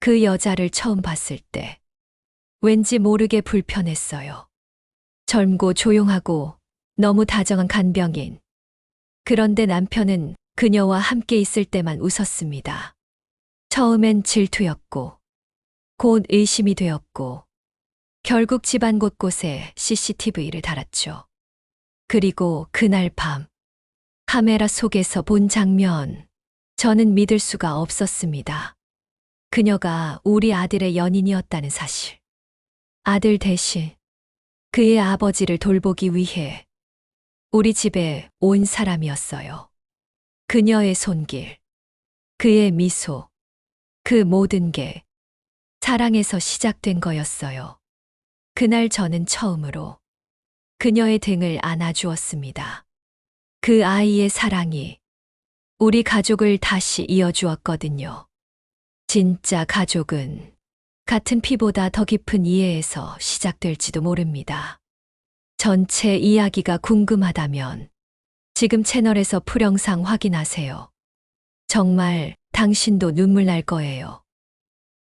그 여자를 처음 봤을 때 왠지 모르게 불편했어요. 젊고 조용하고 너무 다정한 간병인. 그런데 남편은 그녀와 함께 있을 때만 웃었습니다. 처음엔 질투였고, 곧 의심이 되었고, 결국 집안 곳곳에 CCTV를 달았죠. 그리고 그날 밤, 카메라 속에서 본 장면, 저는 믿을 수가 없었습니다. 그녀가 우리 아들의 연인이었다는 사실. 아들 대신 그의 아버지를 돌보기 위해 우리 집에 온 사람이었어요. 그녀의 손길, 그의 미소, 그 모든 게 사랑에서 시작된 거였어요. 그날 저는 처음으로 그녀의 등을 안아주었습니다. 그 아이의 사랑이 우리 가족을 다시 이어주었거든요. 진짜 가족은 같은 피보다 더 깊은 이해에서 시작될지도 모릅니다. 전체 이야기가 궁금하다면 지금 채널에서 풀영상 확인하세요. 정말 당신도 눈물 날 거예요.